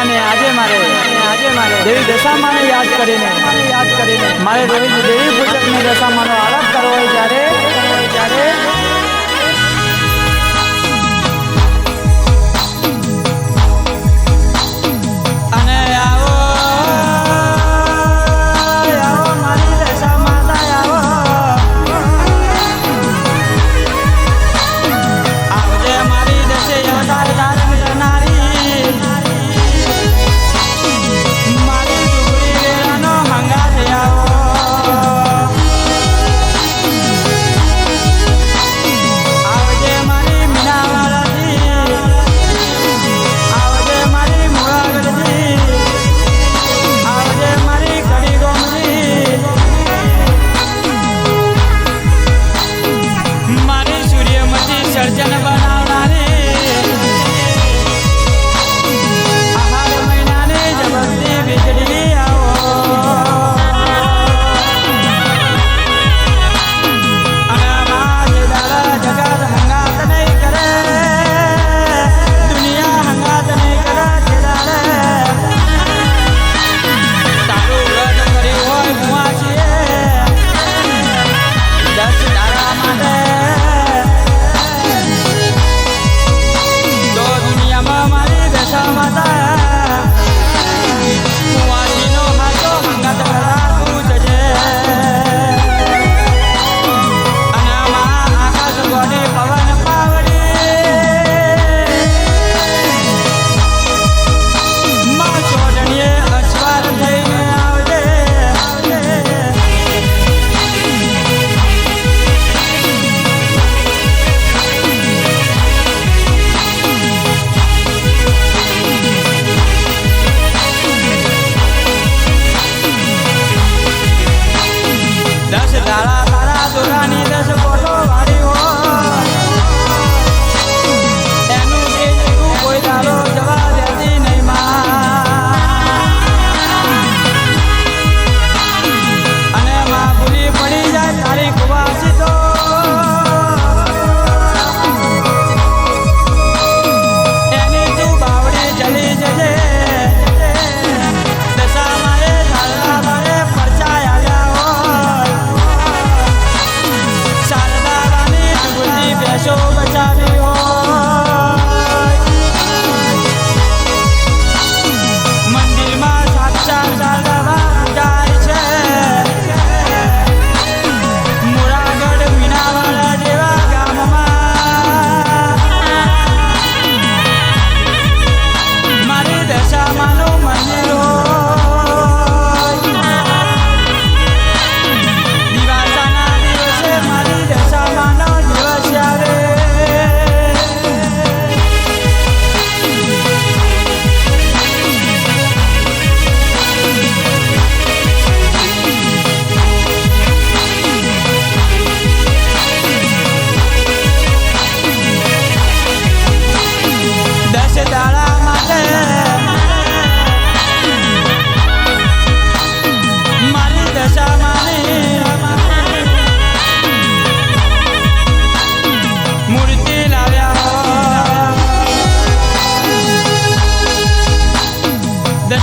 અને આજે મારે આજે મારે દેવી દશામાને યાદ કરીને મારે યાદ કરીને મારે રોહિત દેવી પૂજકની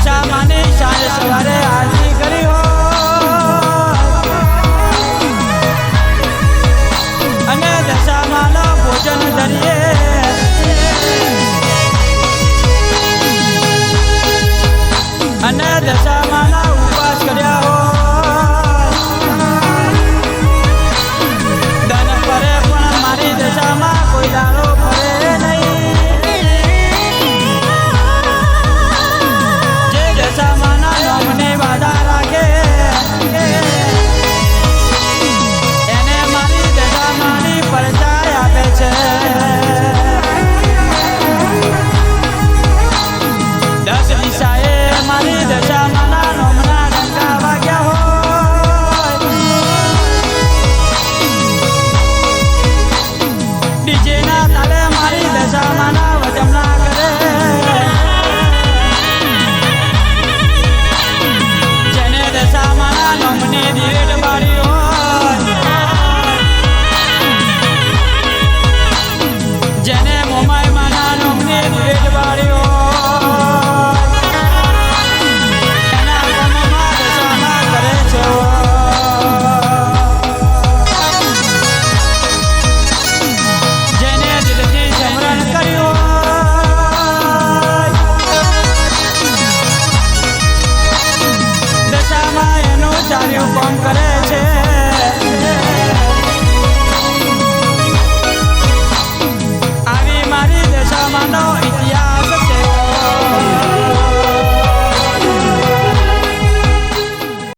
chama nem chama, deixa eu arear